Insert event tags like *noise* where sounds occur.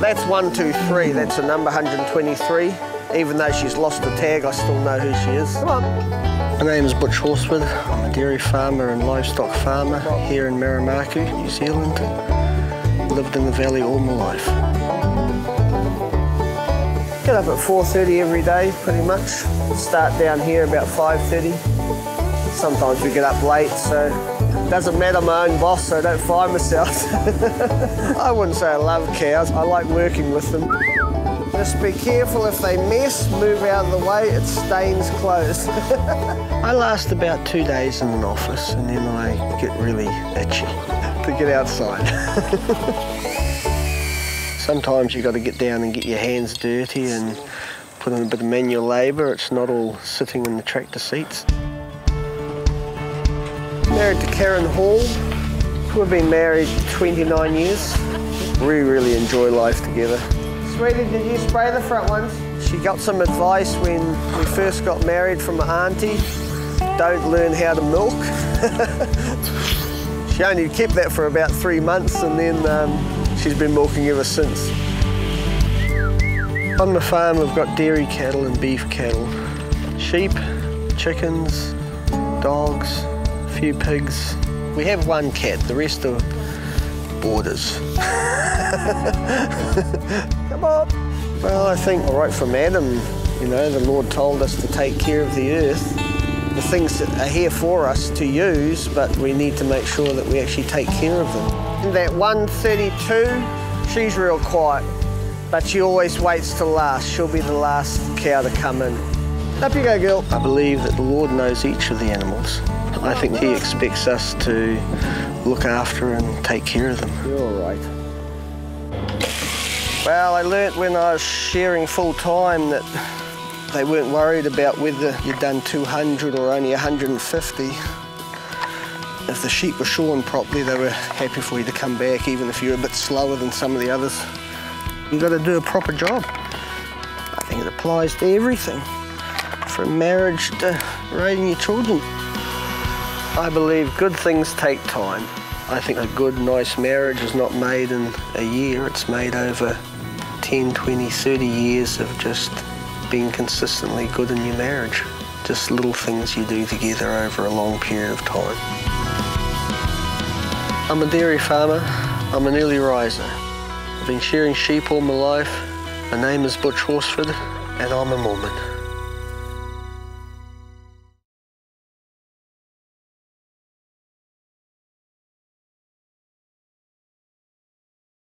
That's one, two, three. That's a number 123. Even though she's lost the tag, I still know who she is. Come on. My name is Butch Horsford. I'm a dairy farmer and livestock farmer here in Marimaku, New Zealand. Lived in the valley all my life. Get up at 4.30 every day, pretty much. Start down here about 5.30. Sometimes we get up late, so doesn't matter my own boss, so I don't fire myself. *laughs* I wouldn't say I love cows. I like working with them. Just be careful if they mess, move out of the way, it stains clothes. *laughs* I last about two days in an office and then I get really itchy to get outside. *laughs* Sometimes you've got to get down and get your hands dirty and put in a bit of manual labour. It's not all sitting in the tractor seats. Married to Karen Hall. We've been married 29 years. We really enjoy life together. Sweetie, did you spray the front ones? She got some advice when we first got married from an auntie. Don't learn how to milk. *laughs* she only kept that for about three months and then um, she's been milking ever since. On the farm we've got dairy cattle and beef cattle, sheep, chickens, dogs, few pigs. We have one cat, the rest are boarders. *laughs* Come on. Well, I think right from Adam, you know, the Lord told us to take care of the earth. The things that are here for us to use, but we need to make sure that we actually take care of them. And that 132, she's real quiet, but she always waits to last. She'll be the last cow to come in. Up you go, girl. I believe that the Lord knows each of the animals. I think He expects us to look after and take care of them. You're all right. Well, I learnt when I was shearing full time that they weren't worried about whether you'd done 200 or only 150. If the sheep were shorn properly, they were happy for you to come back, even if you were a bit slower than some of the others. You've got to do a proper job. I think it applies to everything, from marriage to raising your children. I believe good things take time. I think a good, nice marriage is not made in a year. It's made over 10, 20, 30 years of just being consistently good in your marriage. Just little things you do together over a long period of time. I'm a dairy farmer. I'm an early riser. I've been shearing sheep all my life. My name is Butch Horsford, and I'm a Mormon.